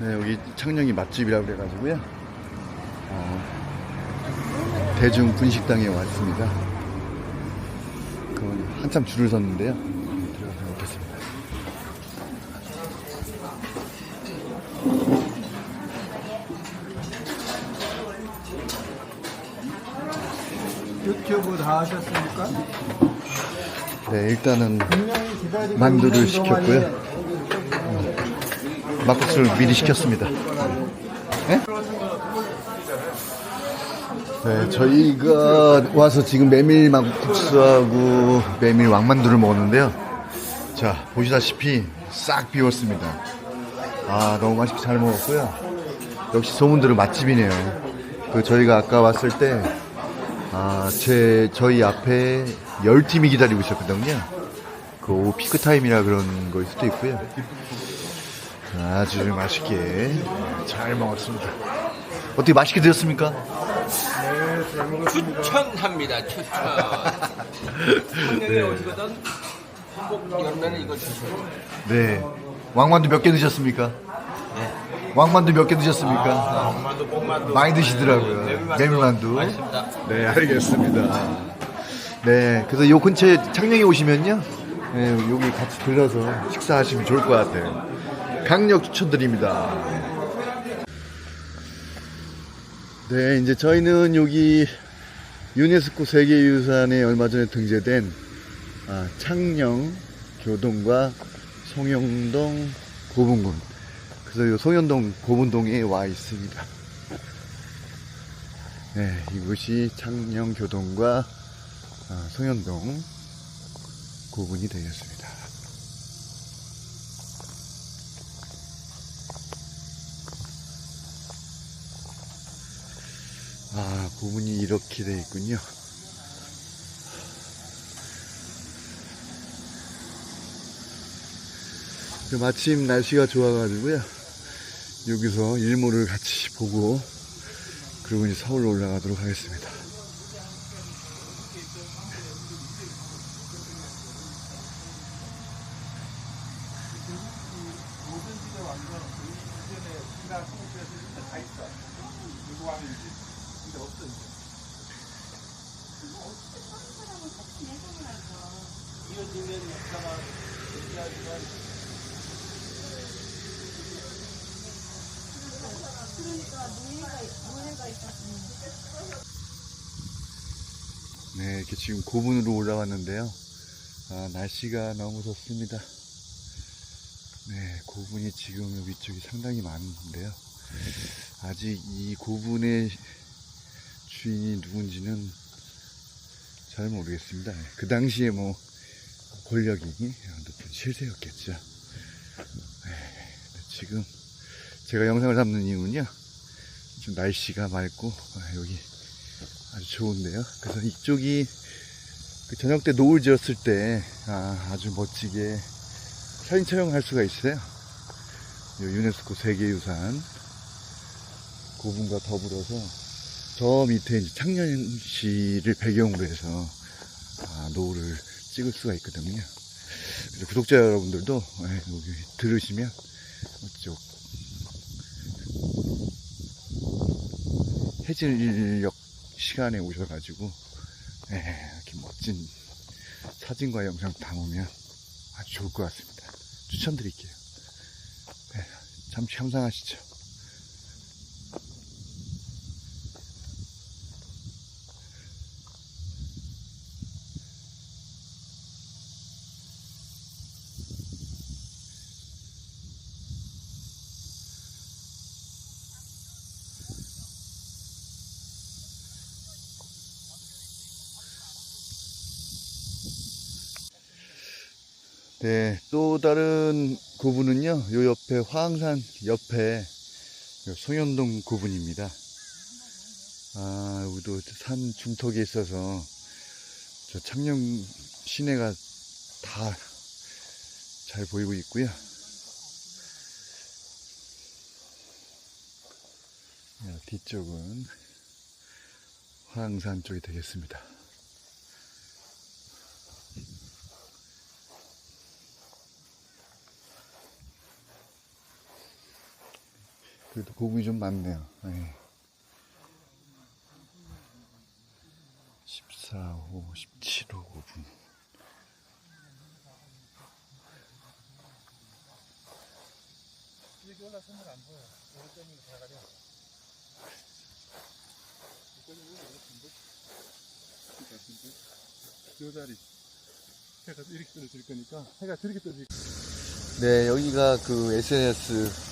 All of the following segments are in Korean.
네, 여기 창녕이 맛집이라고 그래가지고요. 어, 대중 분식당에 왔습니다. 그 한참 줄을 섰는데요. 들어가서 먹겠습니다. 유튜브 다 하셨습니까? 네, 일단은 만두를 시켰고요. 막국수를 미리 시켰습니다. 네? 네, 저희가 와서 지금 메밀 막국수하고 메밀 왕만두를 먹었는데요. 자, 보시다시피 싹 비웠습니다. 아, 너무 맛있게 잘 먹었고요. 역시 소문들은 맛집이네요. 그 저희가 아까 왔을 때, 아, 제, 저희 앞에 열 팀이 기다리고 있었거든요. 그 피크 타임이라 그런 걸 수도 있고요. 아주 맛있게 잘 먹었습니다. 어떻게 맛있게 드셨습니까? 추천합니다. 추천. 한명에 오시거든 한복 열면은 이거 주셔요. 네. 왕만두 몇 개 드셨습니까? 왕만두 몇 개 드셨습니까? 엄마도 뽕만두 많이 드시더라고요. 메밀만두. 맛있습니다. 네, 알겠습니다. 네, 그래서 요 근처에 창녕에 오시면요. 네, 여기 같이 들러서 식사하시면 좋을 것 같아요. 강력 추천드립니다. 네, 이제 저희는 여기 유네스코 세계유산에 얼마 전에 등재된 아, 창녕 교동과 송영동 고분군. 그래서 이 송영동 고분동에 와 있습니다. 네, 이곳이 창녕 교동과 아, 송현동 고분이 되겠습니다. 아, 고분이 이렇게 되어 있군요. 그 마침 날씨가 좋아가지고요. 여기서 일몰을 같이 보고 그리고 이제 서울로 올라가도록 하겠습니다. 고분으로 올라왔는데요. 아, 날씨가 너무 좋습니다. 네, 고분이 지금 위쪽이 상당히 많은데요. 아직 이 고분의 주인이 누군지는 잘 모르겠습니다. 그 당시에 뭐 권력이 높은 실세였겠죠. 네, 지금 제가 영상을 담는 이유는요. 좀 날씨가 맑고 아, 여기 아주 좋은데요. 그래서 이쪽이 그 저녁 때 노을 지었을 때 아, 주 멋지게 사진 촬영할 수가 있어요. 요 유네스코 세계유산 고분과 더불어서 저 밑에 이제 창녕시를 배경으로 해서 아, 노을을 찍을 수가 있거든요. 그래서 구독자 여러분들도 예, 여기 들으시면 이쪽 해질녘 시간에 오셔가지고 예, 이렇게 멋진 사진과 영상 담으면 아주 좋을 것 같습니다. 추천드릴게요. 예, 잠시 감상하시죠. 네, 또 다른 고분은요, 요 옆에 화항산 옆에 요 송현동 고분입니다. 아, 여기도 산 중턱에 있어서 저 창녕 시내가 다 잘 보이고 있고요. 야, 뒤쪽은 화항산 쪽이 되겠습니다. 그래도 고분이 좀 많네요. 네. 14호, 17호 고분. 요 자리. 해가 이렇게 떨어질 거니까 해가 저렇게 떨어질 네, 여기가 그 SNS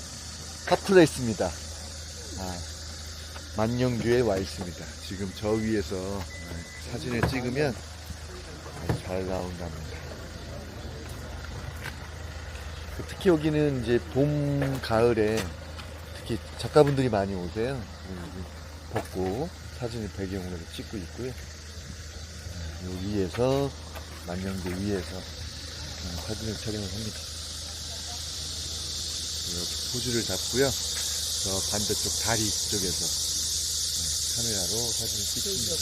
핫플레이스입니다. 아, 만영교에 와 있습니다. 지금 저 위에서 네, 사진을 찍으면 아주 잘 나온답니다. 그 특히 여기는 이제 봄, 가을에 특히 작가분들이 많이 오세요. 벗고 사진을 배경으로 찍고 있고요. 네, 요 위에서 만영교 위에서 어, 사진을 촬영을 합니다. 이렇게 포즈를 잡고요. 저 반대쪽 다리 쪽에서 네, 카메라로 사진을 찍습니다.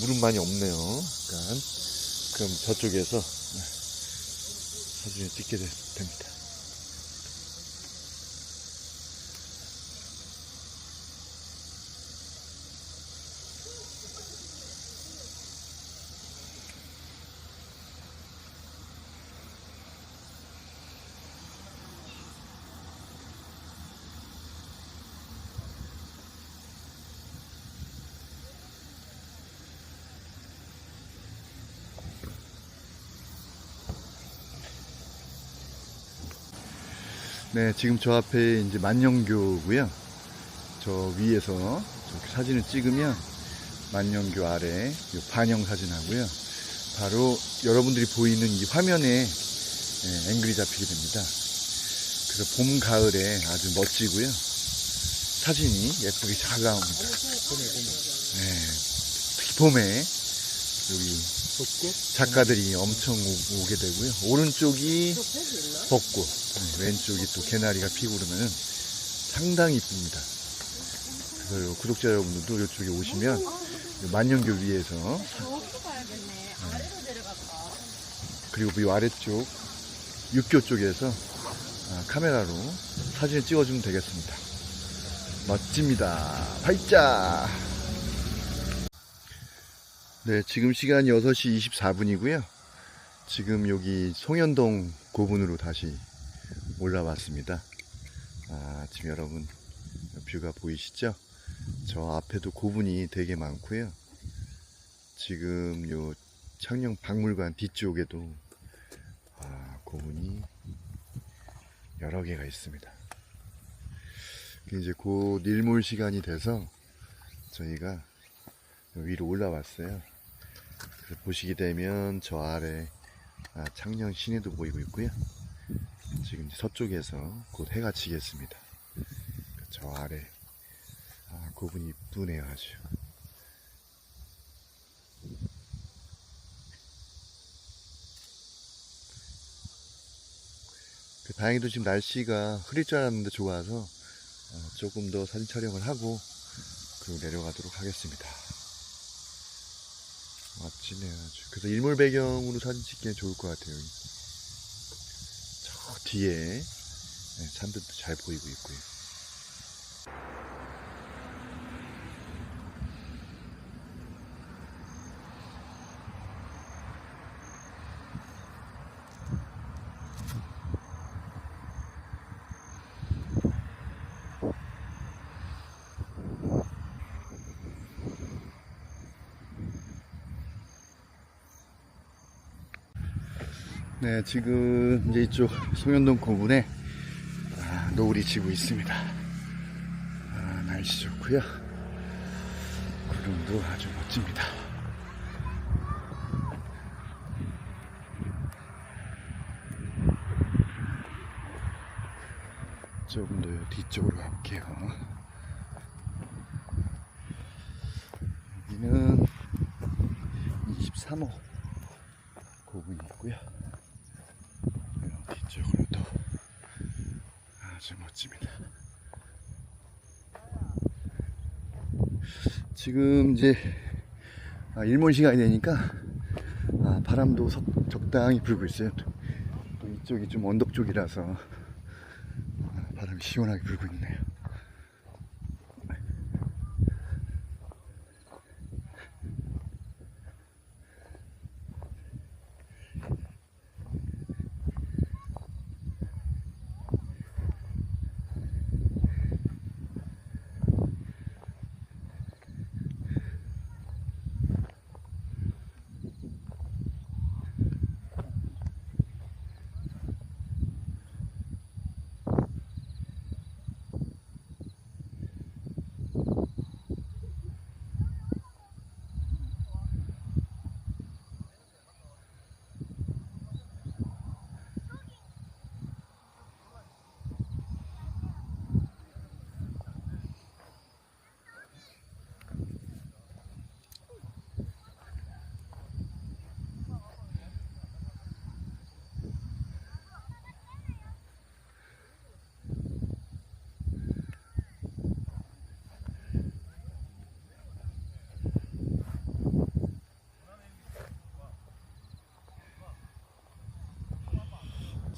물은 많이 없네요. 그러니까 그럼 저쪽에서 네, 사진을 찍게 되- 됩니다. 네, 지금 저 앞에 이제 만영교고요. 저 위에서 사진을 찍으면 만영교 아래 요 반영 사진하고요. 바로 여러분들이 보이는 이 화면에 예, 앵글이 잡히게 됩니다. 그래서 봄, 가을에 아주 멋지고요. 사진이 예쁘게 잘 나옵니다. 네, 특히 봄에 여기 작가들이 엄청 오, 게 되고요. 오른쪽이 벚꽃, 네, 왼쪽이 또 개나리가 피고 그러면 상당히 이쁩니다. 그래서 요 구독자 여러분들도 이쪽에 오시면 요 만년교 위에서 내려갈까? 그리고 이 아래쪽 육교 쪽에서 아, 카메라로 사진을 찍어주면 되겠습니다. 멋집니다. 활짝! 네, 지금 시간 6시 24분이고요. 지금 여기 송현동 고분으로 다시 올라왔습니다. 아, 지금 여러분 뷰가 보이시죠? 저 앞에도 고분이 되게 많고요. 지금 요 창녕 박물관 뒤쪽에도 아, 고분이 여러 개가 있습니다. 이제 곧 일몰 시간이 돼서 저희가 위로 올라왔어요. 그래서 보시게 되면 저 아래 아, 창녕 시내도 보이고 있고요. 지금 서쪽에서 곧 해가 지겠습니다. 저 아래 아, 고분이 이쁘네요 아주. 그 다행히도 지금 날씨가 흐릴 줄 알았는데 좋아서 어, 조금 더 사진 촬영을 하고 그리고 내려가도록 하겠습니다. 멋지네요 아주. 그래서 일몰 배경으로 사진 찍기엔 좋을 것 같아요. 저 뒤에 네, 산들도 잘 보이고 있고요. 네, 지금 이제 이쪽 송현동 고분에 아, 노을이 지고 있습니다. 아, 날씨 좋고요. 구름도 아주 멋집니다. 조금 더 뒤쪽으로 가볼게요. 여기는 23호 고분이 있고요. 아주 멋집니다. 지금 이제 아, 일몰 시간이 되니까 아, 바람도 적당히 불고 있어요. 또, 이쪽이 좀 언덕 쪽이라서 아, 바람이 시원하게 불고 있네요.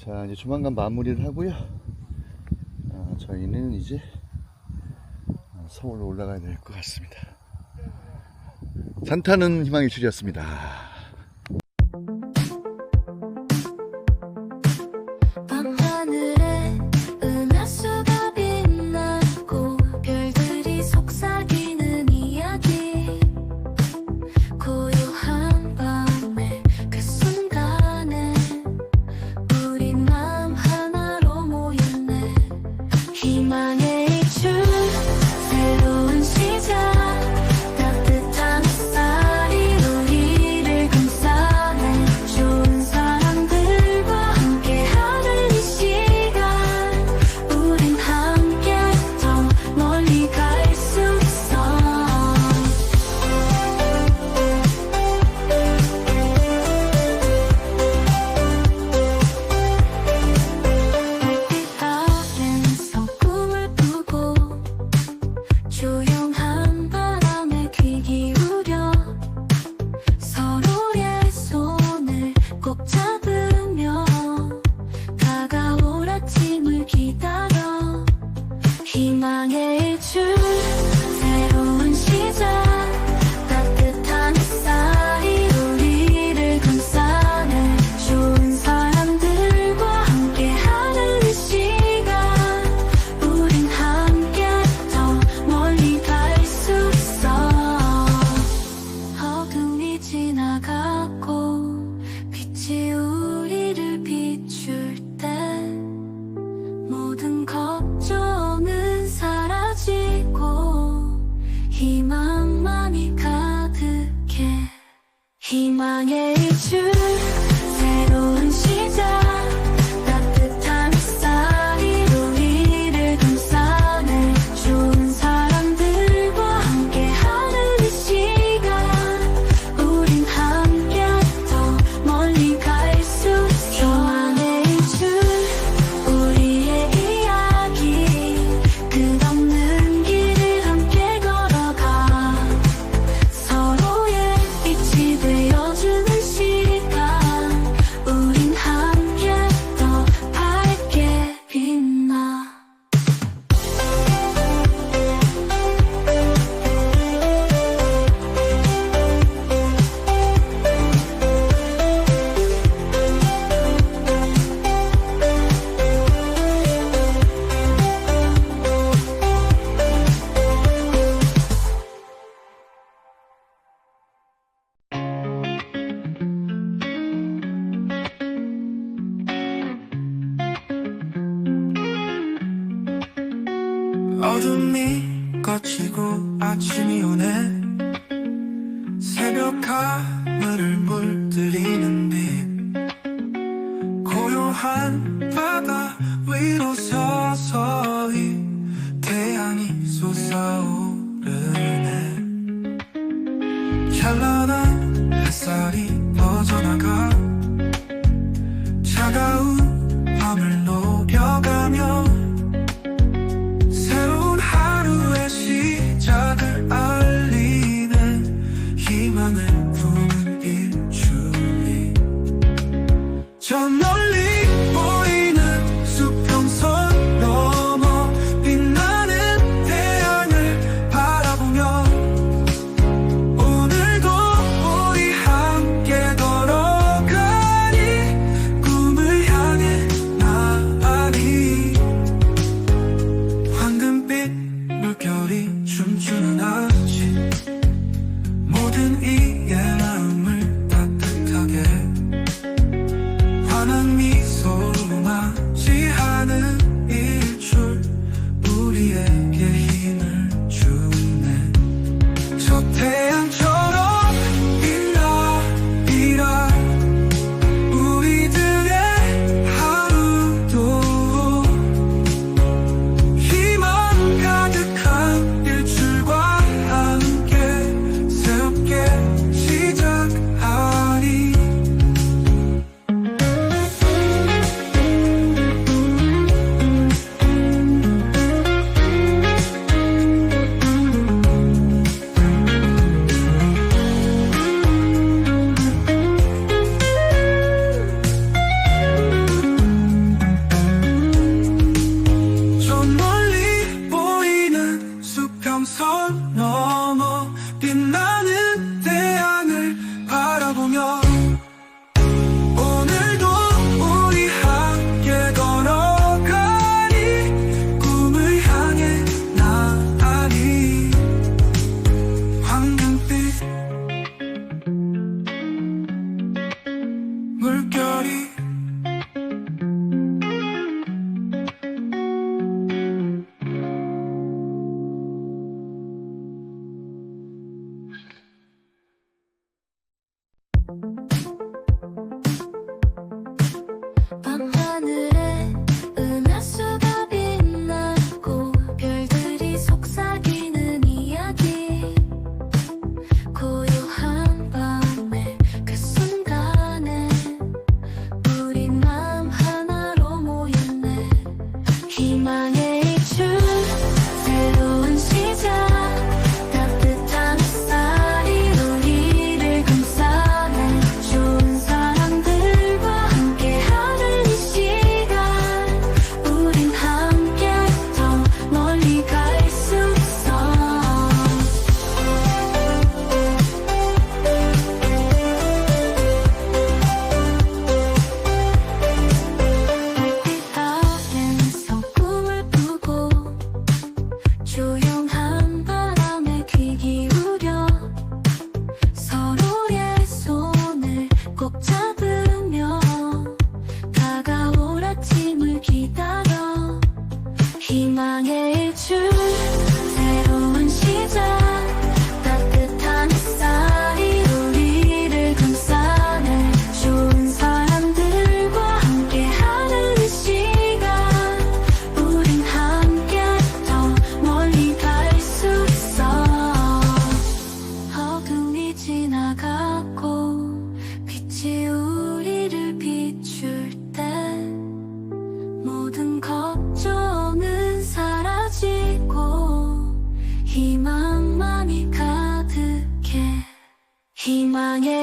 자 이제 조만간 마무리를 하고요. 아, 저희는 이제 서울로 올라가야 될 것 같습니다. 산타는 희망의 출이었습니다. 마시고 아침이 오네. 출 때 모든 걱정은 사라지고 희망만이 가득해 희망의